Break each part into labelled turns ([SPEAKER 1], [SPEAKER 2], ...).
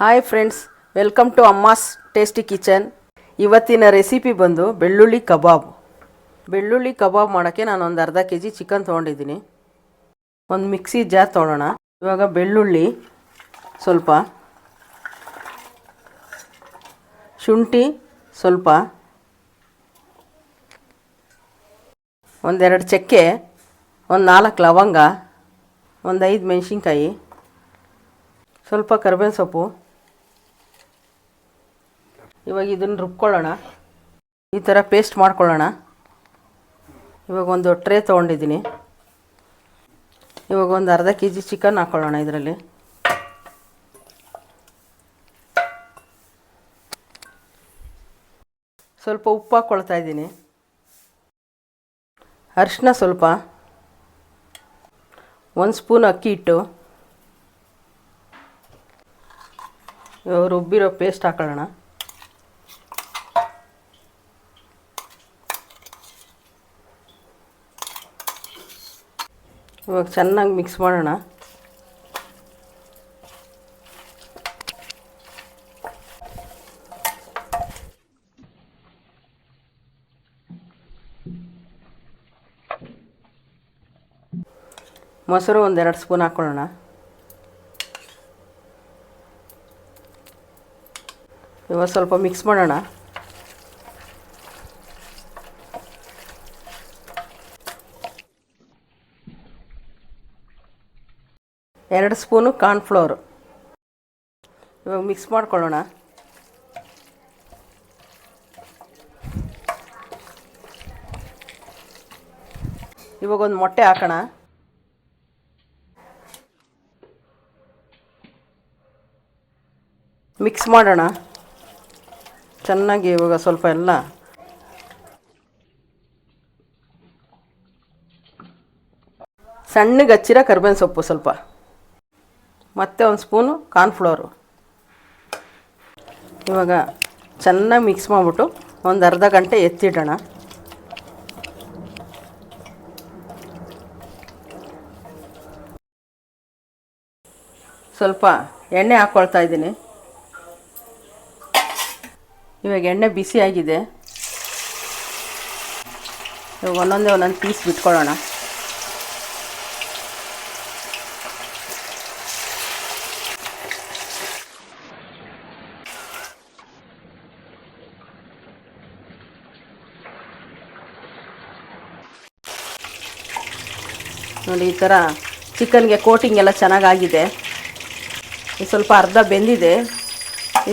[SPEAKER 1] Hi friends welcome to Amma's tasty kitchen ಇವತ್ತಿನ recipe ಬಂದು ಬೆಳ್ಳುಳ್ಳಿ ಕಬಾಬ್. ಬೆಳ್ಳುಳ್ಳಿ ಕಬಾಬ್ ಮಾಡೋಕ್ಕೆ ನಾನು ಒಂದು ಅರ್ಧ ಕೆ ಜಿ ಚಿಕನ್ ತೊಗೊಂಡಿದ್ದೀನಿ. ಒಂದು ಮಿಕ್ಸಿ ಜಾರ್ ತೊಗೊಳ್ಳೋಣ ಇವಾಗ ಬೆಳ್ಳುಳ್ಳಿ ಸ್ವಲ್ಪ, ಶುಂಠಿ ಸ್ವಲ್ಪ, ಒಂದೆರಡು ಚಕ್ಕೆ, ಒಂದು ನಾಲ್ಕು ಲವಂಗ, ಒಂದು ಐದು ಮೆಣಸಿನ್ಕಾಯಿ, ಸ್ವಲ್ಪ ಕರ್ಬೇವಿನ ಸೊಪ್ಪು ಇವಾಗ ಇದನ್ನು ರುಬ್ಕೊಳ್ಳೋಣ. ಈ ಥರ ಪೇಸ್ಟ್ ಮಾಡ್ಕೊಳ್ಳೋಣ. ಇವಾಗ ಒಂದು ಟ್ರೇ ತೊಗೊಂಡಿದ್ದೀನಿ. ಇವಾಗ ಒಂದು ಅರ್ಧ ಕೆ ಜಿ ಚಿಕನ್ ಹಾಕ್ಕೊಳ್ಳೋಣ ಇದರಲ್ಲಿ. ಸ್ವಲ್ಪ ಉಪ್ಪು ಹಾಕ್ಕೊಳ್ತಾ ಇದ್ದೀನಿ. ಅರಿಶಿನ ಸ್ವಲ್ಪ. ಒಂದು ಸ್ಪೂನ್ ಅಕ್ಕಿ ಹಿಟ್ಟು. ರುಬ್ಬಿರೋ ಪೇಸ್ಟ್ ಹಾಕೊಳ್ಳೋಣ. ಇವಾಗ ಚೆನ್ನಾಗಿ ಮಿಕ್ಸ್ ಮಾಡೋಣ. ಮೊಸರು ಒಂದೆರಡು ಸ್ಪೂನ್ ಹಾಕ್ಕೊಳ್ಳೋಣ ಇವಾಗ ಸ್ವಲ್ಪ ಮಿಕ್ಸ್ ಮಾಡೋಣ. ಎರಡು ಸ್ಪೂನು ಕಾರ್ನ್ಫ್ಲೋರು. ಇವಾಗ ಮಿಕ್ಸ್ ಮಾಡ್ಕೊಳ್ಳೋಣ. ಇವಾಗ ಒಂದು ಮೊಟ್ಟೆ ಹಾಕೋಣ. ಮಿಕ್ಸ್ ಮಾಡೋಣ. ಚೆನ್ನಾಗಿ ಇವಾಗ ಸ್ವಲ್ಪ ಎಲ್ಲ. ಸಣ್ಣಗೆ ಹಚ್ಚಿರೋ ಕರ್ಬೇವಿನ ಸೊಪ್ಪು ಸ್ವಲ್ಪ. ಮತ್ತು ಒಂದು ಸ್ಪೂನು ಕಾರ್ನ್ಫ್ಲೋರು. ಇವಾಗ ಚೆನ್ನಾಗಿ ಮಿಕ್ಸ್ ಮಾಡಿಬಿಟ್ಟು ಒಂದು ಅರ್ಧ ಗಂಟೆ ಎತ್ತಿಡೋಣ. ಸ್ವಲ್ಪ ಎಣ್ಣೆ ಹಾಕ್ಕೊಳ್ತಾ ಇದ್ದೀನಿ. ಇವಾಗ ಎಣ್ಣೆ ಬಿಸಿ ಆಗಿದೆ ಇವಾಗ ಒಂದೊಂದೇ ಒಂದೊಂದು ಪೀಸ್ ಬಿಟ್ಕೊಳ್ಳೋಣ. ನೋಡಿ, ಈ ಥರ ಚಿಕನ್ಗೆ ಕೋಟಿಂಗ್ ಎಲ್ಲ ಚೆನ್ನಾಗಾಗಿದೆ. ಸ್ವಲ್ಪ ಅರ್ಧ ಬೆಂದಿದೆ.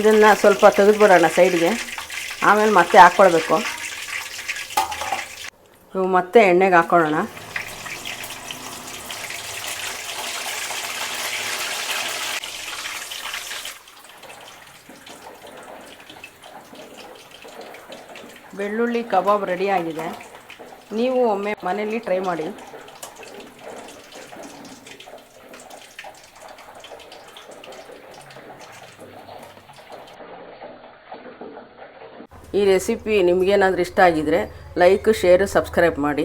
[SPEAKER 1] ಇದನ್ನು ಸ್ವಲ್ಪ ತೆಗೆದುಬಿಡೋಣ ಸೈಡ್ಗೆ. ಆಮೇಲೆ ಮತ್ತೆ ಹಾಕ್ಕೊಳ್ಬೇಕು. ನೀವು ಮತ್ತೆ ಎಣ್ಣೆಗೆ ಹಾಕ್ಕೊಳ್ಳೋಣ. ಬೆಳ್ಳುಳ್ಳಿ ಕಬಾಬ್ ರೆಡಿಯಾಗಿದೆ ನೀವು ಒಮ್ಮೆ ಮನೆಯಲ್ಲಿ ಟ್ರೈ ಮಾಡಿ. ಈ ರೆಸಿಪಿ ನಿಮಗೇನಾದರೂ ಇಷ್ಟ ಆಗಿದರೆ ಲೈಕ್ ಶೇರು ಸಬ್ಸ್ಕ್ರೈಬ್ ಮಾಡಿ.